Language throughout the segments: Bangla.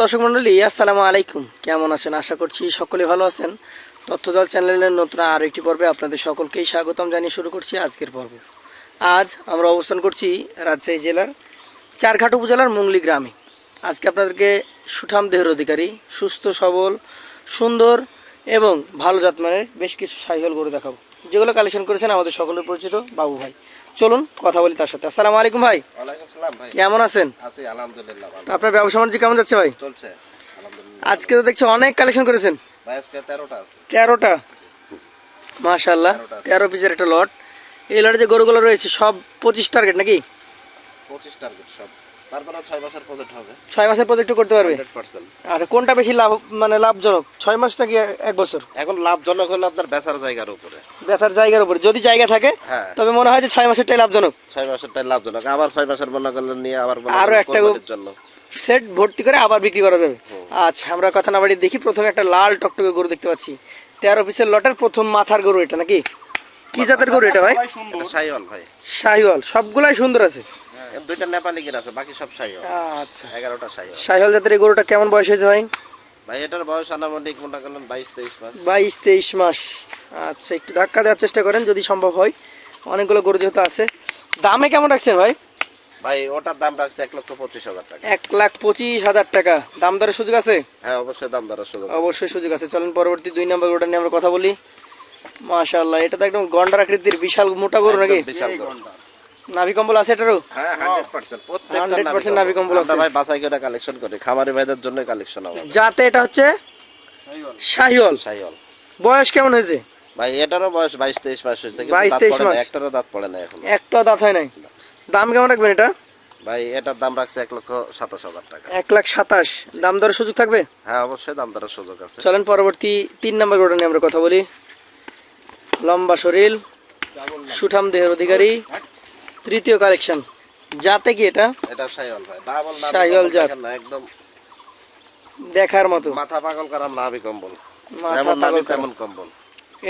দর্শক মন্ডলী, আসসালামু আলাইকুম। কেমন আছেন? আশা করছি সকলে ভালো আছেন। তথ্যজল চ্যানেলের নতুন আরও একটি পর্বে আপনাদের সকলকেই স্বাগতম জানিয়ে শুরু করছি আজকের পর্ব। আজ আমরা অবস্থান করছি রাজশাহী জেলার চারঘাট উপজেলার মুংলি গ্রামে। আজকে আপনাদেরকে সুঠাম দেহের অধিকারী, সুস্থ, সবল, সুন্দর এবং ভালো জাতমানের বেশ কিছু সাইহল গরু দেখাবো। যেগুলো কালেকশন করেছেন আমাদের সকলের পরিচিত বাবু ভাই। চলুন কথা বলি তার সাথে। আসসালামু আলাইকুম ভাই। কেমন আছেন? আপনার ব্যবসা বাণিজ্য কেমন যাচ্ছে ভাই? আজকে তো দেখছি অনেক কালেকশন করেছেন। তেরোটা মাশাল্লাহ তেরো পিসের একটা লট এই লটে যে গরুগুলো রয়েছে সব পঁচিশ টার্গেট নাকি? পঁচিশ টার্গেট সব। তারপরে ছয় মাসের প্রজেক্ট হবে। ছয় মাসের প্রজেক্ট করতে পারবে? হান্ড্রেড পার্সেন্ট আচ্ছা কোনটা বেশি লাভ মানে লাভজনক? ছয় মাস নাকি এক বছর? এখন লাভজনক হলো আপনার বেচার জায়গার উপরে। ব্যথার জায়গার উপরে। যদি জায়গা থাকে হ্যাঁ। তবে মনে হয় যে ছয় মাসেরটাই লাভজনক। ছয় মাসেরটাই লাভজনক। আবার ছয় মাসের মনে করলেন নিয়ে আবার আরও একটা জন্য। সেট ভর্তি করে আবার বিক্রি করা যাবে। আচ্ছা আমরা কথা না বাড়ি দেখি। প্রথমে একটা লাল টকটকে গরু দেখতে পাচ্ছি। তেরো পিসের লটের প্রথম মাথার গরু এটা নাকি? কি জাতের গরু এটা ভাই? এটা সাইওয়াল ভাই। শাহিওয়াল। সবগুলাই সুন্দর আছে। দুইটা নেপালি গির আছে বাকি সব সাইওয়াল আচ্ছা। এগারোটা সাইওয়াল শাহিওয়াল জাতের এই গরুটা কেমন বয়স হয়েছে ভাই? ভাই এটার বয়স আনুমানিক মনে করলেন বাইশ তেইশ মাস। বাইশ তেইশ মাস। আচ্ছা একটু ধাক্কা দেওয়ার চেষ্টা করেন যদি সম্ভব হয়। অনেকগুলো গরু যেহেতু আছে। দামে কেমন রাখছেন ভাই? ভাই ওটার দাম রাখছে এক লক্ষ পঁচিশ হাজার টাকা। এক লাখ পঁচিশ হাজার টাকা। দাম দরের সুযোগ আছে? হ্যাঁ অবশ্যই দাম দরের সুযোগ অবশ্যই সুযোগ আছে। চলেন পরবর্তী দুই নম্বর গরুটা নিয়ে আমরা কথা বলি। মাশাআল্লাহ এটা তো একদম গন্ডার আকৃতির বিশাল মোটা গরু নাকি? বিশাল গরু। নাভি কম্বল আছে এটারও? হ্যাঁ হান্ড্রেড পার্সেন্ট 100% নাভি কম্বল। আছে। ভাই বাছাই করে কালেকশন করি। খামারি ভাইদের জন্য কালেকশন হবে। যাতে এটা হচ্ছে বয়স কেমন হয়েছে? ভাই এটারও বয়স বাইশ তেইশ মাস হয়েছে কিন্তু 22, দাঁত 23 পড়ে মাস। একটারও দাঁত পড়ে না এখন। একটা দাঁত হয় নাই? দাম কেমন রাখবেন এটা? ভাই এটার দাম রাখছে এক লক্ষ সাতাশ হাজার টাকা। এক লাখ সাতাশ। দাম দরের সুযোগ থাকবে? হ্যাঁ অবশ্যই দাম দরের সুযোগ আছে। চলেন পরবর্তী তিন নম্বর গরুটা নিয়ে আমরা কথা বলি। লম্বা শরীর সুঠাম দেহের অধিকারী। তৃতীয় কালেকশন যাতে কি এটা? এটা সাইওয়াল ভাই। ডাবল না সাইওয়াল জাত। না একদম দেখার মতো। মাথা পাগল করাম নাভি কম্বল। মাথা পাগল। তেমন কম্বল।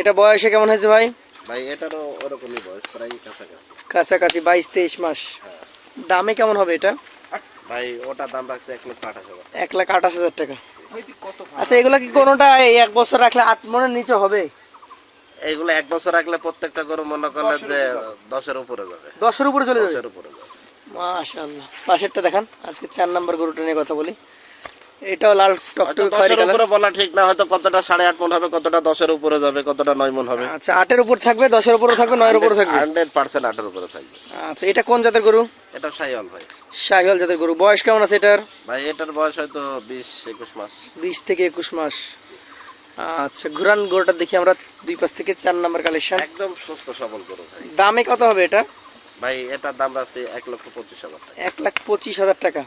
এটা বয়সে কেমন হয়েছে ভাই? ভাই এটারও ওরকমই বয়স প্রায় কাছাকাছি। কাছাকাছি বাইশ তেইশ মাস। হ্যাঁ। দামে কেমন হবে এটা? ভাই ওটার দাম রাখছে এক লক্ষ আঠাশ হাজার। এক লাখ আঠাশ হাজার টাকা। আচ্ছা এগুলো কি কোনোটা এক বছর রাখলে আট মনের নিচে হবে? এইগুলো এক বছর রাখলে প্রত্যেকটা গরু মনে করলেন যে দশের উপরে যাবে। দশের উপরে চলে যাবে? দশের উপরে যাবে। মাশাআল্লাহ। পাশেরটা দেখান আজকে চার নাম্বার গরুটা নিয়ে কথা বলি। এটাও লাল টকটকে খয়েরি কালার উপরে বলা ঠিক না হয়তো কতটা সাড়ে আট মন হবে কতটা উপরে যাবে কতটা নয় মন হবে। আচ্ছা আটের উপর থাকবে দশের উপরও থাকবে নয়ের উপরও থাকবে? উপরে থাকবে। আচ্ছা এটা কোন জাতের গরু? এটা সাইওয়াল ভাই। শাহিওয়াল জাতের গরু। বয়স কেমন আছে এটার? ভাই এটার বয়স হয়তো বিশ একুশ মাস। বিশ থেকে একুশ মাস। আচ্ছা ঘুরান গরুটা দেখি আমরা দুই পাশ থেকে চার নাম্বার কালেকশন একদম সুস্থ সবল গরু দামে কত হবে এটা? ভাই এটার দাম আছে এক লক্ষ পঁচিশ হাজার টাকা। এক লাখ পঁচিশ হাজার টাকা।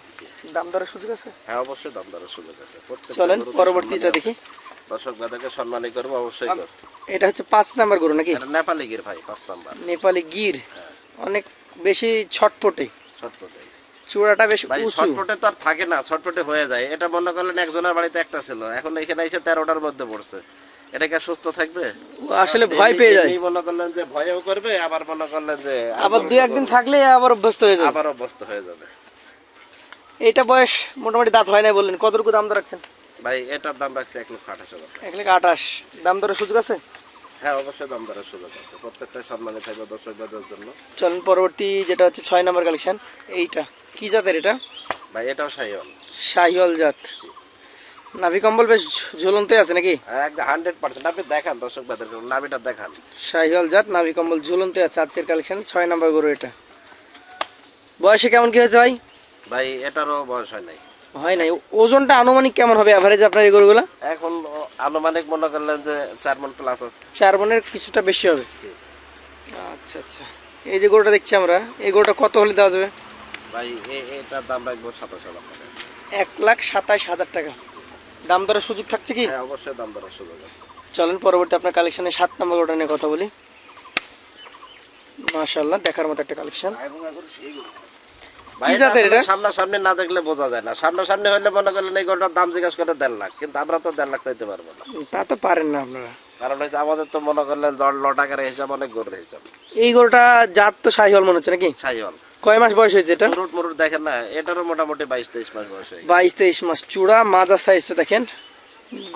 দাম দরের সুযোগ আছে? হ্যাঁ অবশ্যই দাম দরের সুযোগ আছে। চলেন পরবর্তীটা দেখি। দর্শক ভাইদেরকে সম্মানই করব অবশ্যই করব। এটা হচ্ছে পাঁচ নাম্বার গরু নাকি? এটা নেপালি গির ভাই পাঁচ নাম্বার। নেপালি গির। হ্যাঁ। অনেক বেশি ছটপটে। ছটপটে। চূড়াটা বেশ ছটপটে তো আর থাকে না ছটপটে হয়ে যায়। এটা মনে করলেন একজনের বাড়িতে একটা ছিল। এখন এখানে এসে তেরোটার মধ্যে পড়ছে। এটা কি সুস্থ থাকবে? ও আসলে ভয় পেয়ে যায়। মনে করলেন যে ভয়ও করবে আবার মনে করলেন যে আবার দুই একদিন থাকলে আবার অভ্যস্ত হয়ে যাবে। আবার অভ্যস্ত হয়ে যাবে। এইটা বয়স মোটামুটি দাঁত হয় না বললেন। কতটুকু দাম রাখছেন? ভাই এটার দাম রাখছে এক লক্ষ আঠাশ হাজার এক লাখ আঠাশ। দাম দরের সুযোগ আছে? হ্যাঁ অবশ্যই দাম দরের সুযোগ আছে। প্রত্যেকটা সম্মানে থাকবে দর্শকদের জন্য। চলেন পরবর্তী যেটা হচ্ছে ছয় নম্বর কালেকশন এইটা। কি জাতের এটা? ভাই এটাও সাইওয়াল শাহিওয়াল জাত। নাভি কম্বল বেশ ঝুলন্তই আছে নাকি? একদম হান্ড্রেড পার্সেন্ট আপনি দেখান দর্শক ভাইদের নাবিটা দেখান। শাহিওয়াল জাত নাভি কম্বল ঝুলন্তই আছে আজকের কালেকশন ছয় নম্বর গরু এটা। বয়সে কেমন কি হয়েছে ভাই? ভাই এটারও বয়স হয় নাই। হয় নাই। ওজনটা আনুমানিক কেমন হবে অ্যাভারেজ আপনার এই গরুগুলো? এখন আনুমানিক মনে করলেন যে চার মন প্লাস আছে। চার মনের কিছুটা বেশি হবে। আচ্ছা আচ্ছা। এই যে গরুটা দেখছি আমরা এই গরুটা কত হলে দেওয়া যাবে? ভাই এটার দাম রাখব সাতাশ হাজার টাকা। এক লাখ সাতাশ হাজার টাকা। দাম দরের সুযোগ থাকছে কি? হ্যাঁ অবশ্যই দাম দরের সুযোগ আছে। চলেন পরবর্তী আপনার কালেকশনে সাত নম্বর নিয়ে কথা বলি। দেখার মতো একটা কালেকশন। কি জাতের এটা? এটা? সামনাসামনি না দেখলে বোঝা যায় না। সামনাসামনি হলে মনে করলেন এই গরুটার দাম জিজ্ঞাসা করে দেড় লাখ কিন্তু আমরা তো দেড় লাখ চাইতে পারব না। তা তো পারেন না আপনারা। কারণ হচ্ছে আমাদের তো মনে করলেন দশ ল টাকার হিসাব অনেক গরুর হিসাব। এই গরুটা জাত তো শাহিওয়াল মনে হচ্ছে নাকি? সাইওয়াল কয় মাস বয়স হয়েছে এটা? মুরুট মুরুট দেখেন না এটারও মোটামুটি বাইশ তেইশ মাস বয়স হয়ে গেছে। বাইশ তেইশ মাস চূড়া মাজার সাইজটা দেখেন।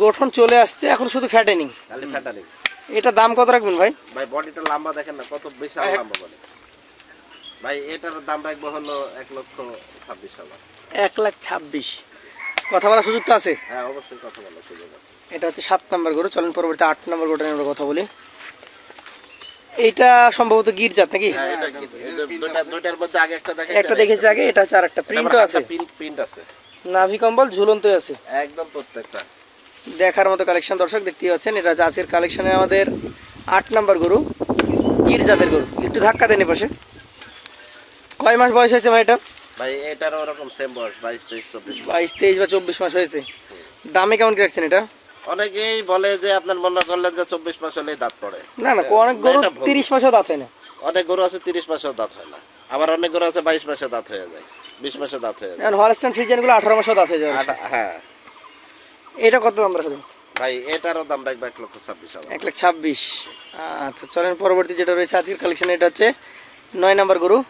গঠন চলে আসছে এখন শুধু ফ্যাটেনিং খালি ফ্যাটারি এটা দাম কত রাখবেন ভাই? ভাই বডিটা লম্বা দেখেন না কত বিশাল হ্যাঁ। লম্বা বডি ভাই এটার দাম রাখব হলো এক লক্ষ ছাব্বিশ হাজার। এক লাখ ছাব্বিশ। কথা বলার সুযোগ তো আছে? হ্যাঁ অবশ্যই কথা বলার সুযোগ আছে। এটা হচ্ছে সাত নম্বর গরু চলেন পরবর্তী আট নম্বর গরুটা নিয়ে আমরা কথা বলি। এইটা সম্ভবত গির জাত নাকি? হ্যাঁ এটা একটা দেখেছি আগে এটা হচ্ছে আর একটা প্রিন্টও আছে। প্রিন্ট আছে। নাভি কম্বল ঝুলন্তই আছে। একদম প্রত্যেকটা। দেখার মতো কালেকশন দর্শক দেখতেই পাচ্ছেন এটা আজকের কালেকশনে আমাদের আট নাম্বার গরু গির জাতের গরু। একটু ধাক্কা দেন পাশে। কয় মাস বয়স হয়েছে ভাই এটা? ভাই এটারও ওরকম সেম বয়স বাইশ তেইশ চব্বিশ। বাইশ তেইশ বা চব্বিশ মাস হয়েছে। দামে কেমন কি রাখছেন এটা? অনেকেই বলে যে আপনার মনে করলেন যে চব্বিশ মাস হলেই দাঁত পড়ে। না না অনেক গরু তিরিশ মাসেও দাঁত হয় না। অনেক গরু আছে তিরিশ মাসেও দাঁত হয় না। আবার অনেক গরু আছে বাইশ মাসে দাঁত হয়ে যায়। বিশ মাসে দাঁত হয়ে যায়। এখন হলস্টাইন ফ্রিজিয়ানগুলো আঠারো মাসেও দাঁত হয়ে আটা- হ্যাঁ। এটা কত দাম রাখবেন? ভাই এটারও দাম রাখবে এক লক্ষ ছাব্বিশ এক লাখ ছাব্বিশ। আচ্ছা চলেন পরবর্তী যেটা রয়েছে আজকের কালেকশন এটা হচ্ছে নয় নাম্বার গরু।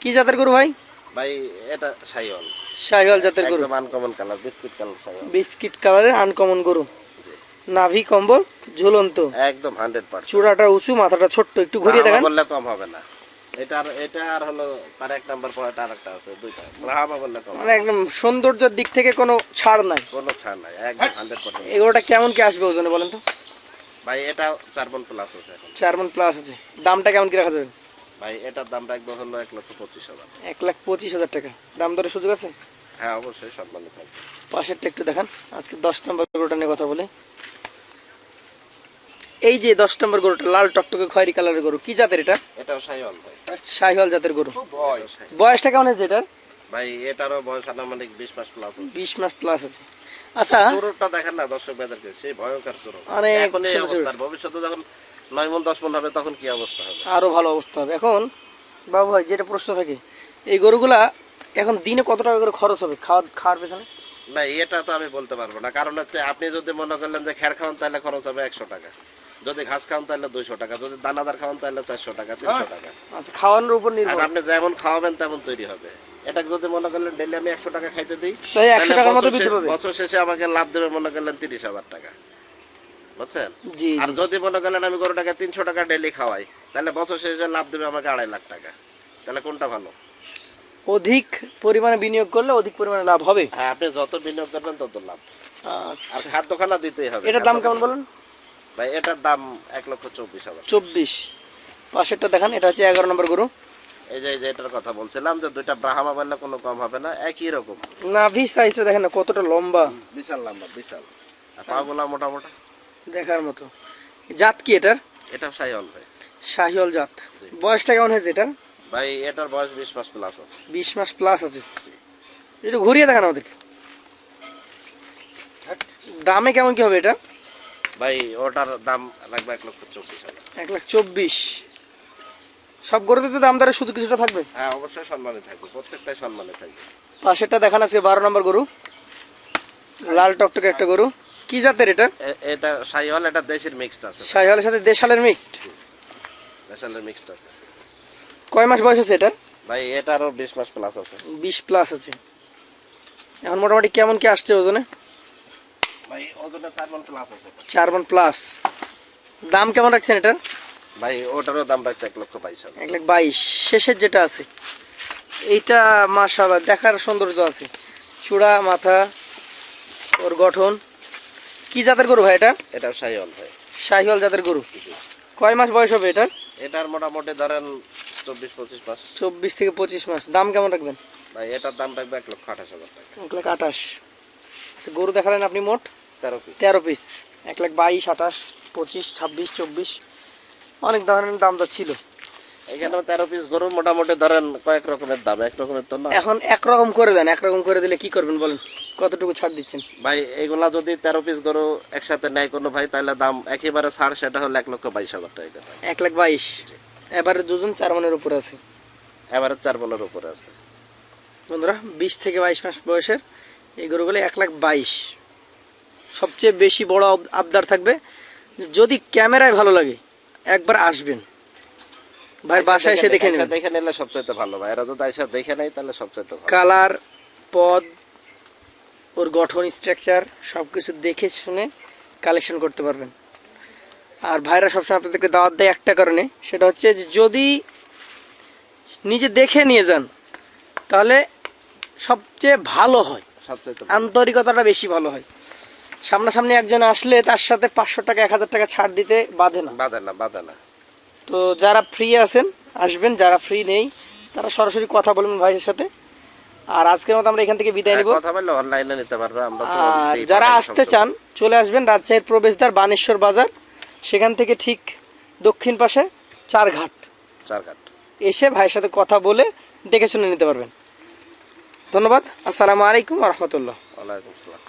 কি জাতের গরু ভাই? ভাই এটা সাইওয়াল শাহিওয়াল জাতের গরু। একদম uncommon colour biscuit colour Sahiwal biscuit কালারের আনকমন গরু। নাভি কম্বল ঝুলন্ত। একদম হান্ড্রেড পার্সেন্ট চূড়াটা উঁচু মাথাটা ছোট্ট একটু ঘুরিয়ে দেখান। বললে কম হবে না। এটার এটা আর হলো তার এক নাম্বার পয়েন্ট আর একটা আছে দুইটা। ব্রাহ্মা বললে কম মানে একদম সৌন্দর্যের দিক থেকে কোনো ছাড় নাই। কোনো ছাড় নাই একদম হান্ড্রেড পার্সেন্ট এগুলোটা কেমন কি আসবে ওজনে বলেন তো? ভাই এটা চার মন প্লাস আছে এখন। মন প্লাস আছে। দামটা কেমন কি রাখা যাবে? ভাই এটার দাম রাখব হলো এক লক্ষ পঁচিশ হাজার। এক লাখ পঁচিশ হাজার টাকা। দাম দরের সুযোগ আছে? হ্যাঁ অবশ্যই সম্মানিত থাকবে। পাশেরটা একটু দেখান। আজকে দশ নম্বর গরুটা নিয়ে কথা বলি। এই যে দশ নম্বর গরুটা লাল টকটকে খয়েরি কালারের গরু কি জাতের এটা? এটাও সাইওয়াল ভাই। শাহিওয়াল জাতের গরু। বয়সটা কেমন হয়েছে এটার? ভাই এটারও বয়স আনুমানিক বিশ মাস প্লাস বিশ মাস প্লাস আছে। আচ্ছা। চোরটা দেখেন না দর্শক বেজারকে সেই ভয়ঙ্কর চোর। এখন এই ছোট। অবস্থার ভবিষ্যতে যখন নয় মন দশ মন হবে তখন কি অবস্থা হবে? আরও ভালো অবস্থা হবে। এখন বাবু ভাই যেটা প্রশ্ন থাকে এই গরুগুলা এখন দিনে কত টাকা করে খরচ হবে খাওয়া খাওয়ার পেছনে? না এটা তো আমি বলতে পারব না। কারণ হচ্ছে আপনি যদি মনে করলেন যে খের খাওয়ান তাহলে খরচ হবে একশো টাকা। যদি ঘাস খাওয়ান তাহলে দুইশো টাকা। যদি দানাদার খাওয়ান তাহলে চারশো টাকা তিনশো টাকা। আচ্ছা খাওয়ানোর উপর নির্ভর। আপনি যেমন খাওয়াবেন তেমন তৈরি হবে। এটা যদি মনে করলেন ডেলি আমি একশো টাকা খাইতে দিই তাহলে বছর শেষে আমাকে লাভ দেবে মনে করলেন তিরিশ হাজার টাকা। বুঝছেন? আর যদি মনে করলেন আমি গরুটাকে তিনশো টাকা ডেলি খাওয়াই তাহলে বছর শেষে লাভ দেবে আমাকে আড়াই লাখ টাকা। তাহলে কোনটা ভালো? অধিক পরিমাণে বিনিয়োগ করলে অধিক পরিমাণে লাভ হবে? হ্যাঁ আপনি যত বিনিয়োগ করবেন তত লাভ। আর আচ্ছা। খাদ্য খানা দিতেই হবে এটার দাম কেমন বলেন? ভাই এটার দাম এক লক্ষ চব্বিশ হাজার। চব্বিশ। পাশেরটা দেখান এটা হচ্ছে এগারো নম্বর গরু। এই যে এটার কথা বলছিলাম যে দুইটা ব্রাহ্মা বললে কোনো কম হবে না একই রকম। না নাভি সাইজটা দেখেন না কতটা লম্বা। বিশাল লম্বা বিশাল। আর পাগুলা মোটামোটা? দেখার মতো। জাত কি এটার? এটা সাইহল ভাই। শাহিওয়াল জাত। বয়সটা কেমন হয়েছে এটার? ভাই এটার বয়স বিশ মাস প্লাস আছে। বিশ মাস প্লাস আছে। একটু ঘুরিয়ে দেখান আমাদেরকে। দামে কেমন কি হবে এটা? ভাই ওটার দাম লাগবে এক লক্ষ চব্বিশ হাজার। এক লাখ চব্বিশ। সব গরুতে তো দাম দরে শুধু কিছুটা থাকবে? হ্যাঁ অবশ্যই সম্মানে থাকবে। প্রত্যেকটাই সম্মানে থাকবে। পাশেরটা দেখান আজকে বারো নম্বর গরু। লাল টকটকে একটা গরু। কি জাতের এটা? এটা সাইহল এটা দেশের মিক্সড আছে। শাহিওয়ালের সাথে দেশালের মিক্সড দেশালের মিক্সড আছে। কয় মাস বয়স আছে এটা ভাই এটারও বিশ মাস প্লাস আছে। বিশ প্লাস আছে। এখন মোটামুটি কেমন কি আসছে ওজনে? ভাই ওজনে চার মন প্লাস আছে। চার মন প্লাস দাম কেমন রাখছেন এটার? ভাই ওটারও দাম রাখছে এক লক্ষ বাইশ হাজার। এক লাখ বাইশ। শেষের যেটা আছে এইটা মাশাআল্লাহ দেখার সৌন্দর্য আছে। চূড়া মাথা ওর গঠন। কি জাতের গরু ভাই এটা? এটা সাইহল ভাই। শাহিওয়াল জাতের গরু। কয় মাস বয়স হবে এটার? এটার মোটামুটি ধরেন চব্বিশ পঁচিশ মাস। চব্বিশ থেকে পঁচিশ মাস। দাম কেমন রাখবেন? ভাই এটার দাম রাখবে এক লক্ষ আঠাশ হাজার টাকা। এক লাখ আঠাশ। আচ্ছা গরু দেখালেন আপনি মোট? তেরো পিস। তেরো পিস। এক লাখ বাইশ আঠাশ পঁচিশ ছাব্বিশ চব্বিশ। অনেক ধরনের দাম তো ছিল। এখানে তেরো পিস গরু মোটামুটি ধরেন কয়েক রকমের দাম এক রকমের তো না। এখন একরকম করে দেন একরকম করে দিলে কি করবেন বলেন? কতটুকু ছাড় দিচ্ছেন? ভাই এগুলা যদি তেরো পিস গরু একসাথে নেয় কোনো ভাই তাহলে দাম একেবারে ছাড় সেটা হলো এক লক্ষ বাইশ হাজার টাকা এক লাখ বাইশ? এবারে দুজন চার মনের উপরে আছে। এবারে চার উপরে আছে। বন্ধুরা বিশ থেকে বাইশ মাস বয়সের এই গরুগুলো এক লাখ বাইশ। সবচেয়ে বেশি বড় আবদার থাকবে যদি ক্যামেরায় ভালো লাগে একবার আসবেন। ভাই বাসায় এসে দেখে নেবেন দেখে নিলে সবচাইতে ভালো ভাই। এরা যদি আইসা দেখে নেয় তাহলে সবচাইতে ভালো। কালার পদ ওর গঠন স্ট্রাকচার সব কিছু দেখে শুনে কালেকশন করতে পারবেন। আর ভাইরা সবসময় আপনাদেরকে দাওয়াত দেয় একটা কারণে সেটা হচ্ছে যে যদি নিজে দেখে নিয়ে যান তাহলে সবচেয়ে ভালো হয়। আন্তরিকতাটা বেশি ভালো হয়। সামনাসামনি একজন আসলে তার সাথে পাঁচশো টাকা এক হাজার টাকা ছাড় দিতে বাধে না। বাধে না বাধে না। তো যারা ফ্রি আছেন আসবেন যারা ফ্রি নেই তারা সরাসরি কথা বলবেন ভাইয়ের সাথে। আর আজকের মতো আমরা এখান থেকে বিদায় নিব। কথা বললে অনলাইনে নিতে পারবে আমরা আর যারা আসতে চান চলে আসবেন রাজশাহীর প্রবেশদ্বার বানেশ্বর বাজার। সেখান থেকে ঠিক দক্ষিণ পাশে চার ঘাট চার কাঠ এসে ভাইয়ের সাথে কথা বলে দেখে শুনে নিতে পারবেন। ধন্যবাদ। আসসালামু আলাইকুম রহমতুল্লাহ। ওয়ালাইকুম আসসালাম।